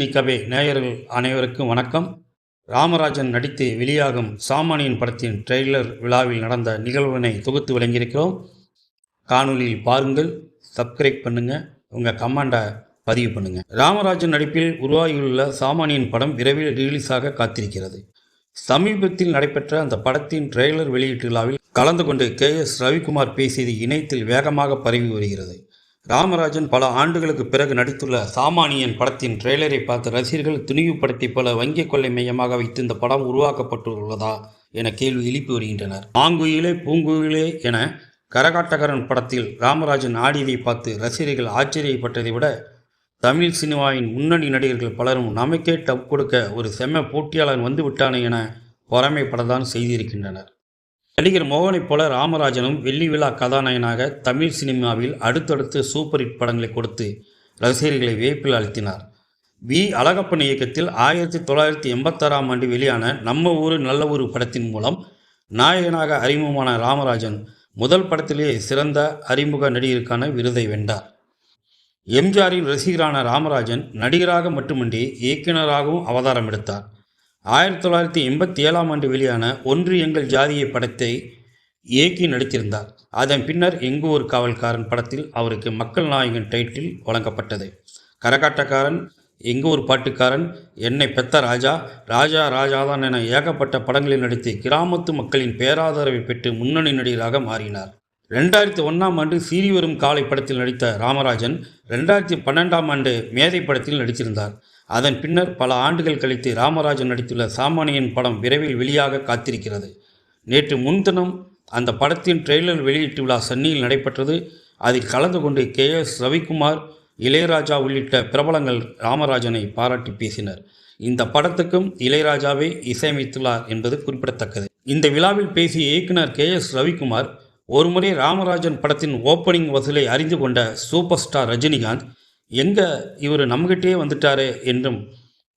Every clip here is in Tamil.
நிக்கவே நேயர்கள் அனைவருக்கும் வணக்கம். ராமராஜன் நடித்து வெளியாகும் சாமானியன் படத்தின் ட்ரெய்லர் விழாவில் நடந்த நிகழ்வினை தொகுத்து வழங்கியிருக்கிறோம் காணொலியில் பாருங்கள் சப்ஸ்கிரைப் பண்ணுங்கள் உங்கள் கமெண்டை பதிவு பண்ணுங்கள் ராமராஜன் நடிப்பில் உருவாகியுள்ள சாமானியன் படம் விரைவில் ரிலீஸாக காத்திருக்கிறது. சமீபத்தில் நடைபெற்ற அந்த படத்தின் ட்ரெய்லர் வெளியீட்டு விழாவில் கலந்து கொண்டு கே எஸ் ரவிக்குமார் பேசியது இணையத்தில் வேகமாக பரவி வருகிறது. ராமராஜன் பல ஆண்டுகளுக்கு பிறகு நடித்துள்ள சாமானியன் படத்தின் ட்ரெய்லரை பார்த்து ரசிகர்கள் துணிவு படத்தை போல வங்கிக் கொள்ளை மையமாக வைத்து இந்த படம் உருவாக்கப்பட்டுள்ளதா என கேள்வி எழுப்பி வருகின்றனர். மாங்குயிலே பூங்குயிலே என கரகாட்டகரன் படத்தில் ராமராஜன் ஆடியதை பார்த்து ரசிகர்கள் ஆச்சரியப்பட்டதை விட தமிழ் சினிமாவின் முன்னணி நடிகர்கள் பலரும் நமக்கே டப் கொடுக்க ஒரு செம்ம போட்டியாளர் வந்து விட்டானே என பொறாமைப்படத்தான் செய்திருக்கின்றனர். நடிகர் மோகனைப் போல ராமராஜனும் வெள்ளி விழா கதாநாயகனாக தமிழ் சினிமாவில் அடுத்தடுத்து சூப்பர் ஹிட் படங்களை கொடுத்து ரசிகர்களை வியப்பில் அழுத்தினார். வி. அழகப்பன் இயக்கத்தில் ஆயிரத்தி தொள்ளாயிரத்தி எண்பத்தாறாம் ஆண்டு வெளியான நம்ம ஊர் நல்ல ஊர் படத்தின் மூலம் நாயகனாக அறிமுகமான ராமராஜன் முதல் படத்திலேயே சிறந்த அறிமுக நடிகருக்கான விருதை வென்றார். எம்ஜிஆரின் ரசிகரான ராமராஜன் நடிகராக மட்டுமின்றி இயக்குநராகவும் அவதாரம் எடுத்தார். ஆயிரத்தி தொள்ளாயிரத்தி எண்பத்தி ஏழாம் ஆண்டு வெளியான ஒன்று எங்கள் ஜாதியை படத்தை இயக்கி நடித்திருந்தார். அதன் பின்னர் எங்கு ஒரு காவல்காரன் படத்தில் அவருக்கு மக்கள் நாயகன் டைட்டில் வழங்கப்பட்டது. கரகாட்டக்காரன் எங்கு ஒரு பாட்டுக்காரன் என்னை பெத்த ராஜா ராஜா ராஜாதான் என ஏகப்பட்ட படங்களில் நடித்து கிராமத்து மக்களின் பேராதரவை பெற்று முன்னணி நடிகராக மாறினார். ரெண்டாயிரத்தி ஒன்றாம் ஆண்டு சீறி வரும் காலை படத்தில் நடித்த ராமராஜன் ரெண்டாயிரத்தி பன்னெண்டாம் ஆண்டு மேதை படத்தில் நடித்திருந்தார். அதன் பின்னர் பல ஆண்டுகள் கழித்து ராமராஜன் நடித்துள்ள சாமானியன் படம் விரைவில் வெளியாக காத்திருக்கிறது. நேற்று முன்தினம் அந்த படத்தின் ட்ரெய்லர் வெளியீட்டு விழா சென்னையில் நடைபெற்றது. அதில் கலந்து கொண்டு கே எஸ் ரவிக்குமார் இளையராஜா உள்ளிட்ட பிரபலங்கள் ராமராஜனை பாராட்டி பேசினர். இந்த படத்துக்கும் இளையராஜாவே இசையமைத்துள்ளார் என்பது குறிப்பிடத்தக்கது. இந்த விழாவில் பேசிய இயக்குனர் கே எஸ் ரவிக்குமார் ஒருமுறை ராமராஜன் படத்தின் ஓப்பனிங் வசூலை அறிந்து கொண்ட சூப்பர் ஸ்டார் ரஜினிகாந்த் எங்க இவர் நம்மகிட்டே வந்துட்டாரே என்றும்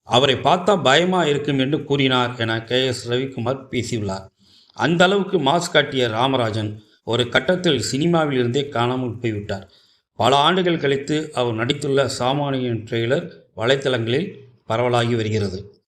அவரை பார்த்தா பயமா இருக்கும் என்று கூறினார் என கே எஸ் ரவிக்குமார் பேசியுள்ளார். அந்த அளவுக்கு மாஸ் காட்டிய ராமராஜன் ஒரு கட்டத்தில் சினிமாவில் இருந்தே காணாமல் போய்விட்டார். பல ஆண்டுகள் கழித்து அவர் நடித்துள்ள சாமானியன் ட்ரெய்லர் வலைத்தளங்களில் பரவலாகி வருகிறது.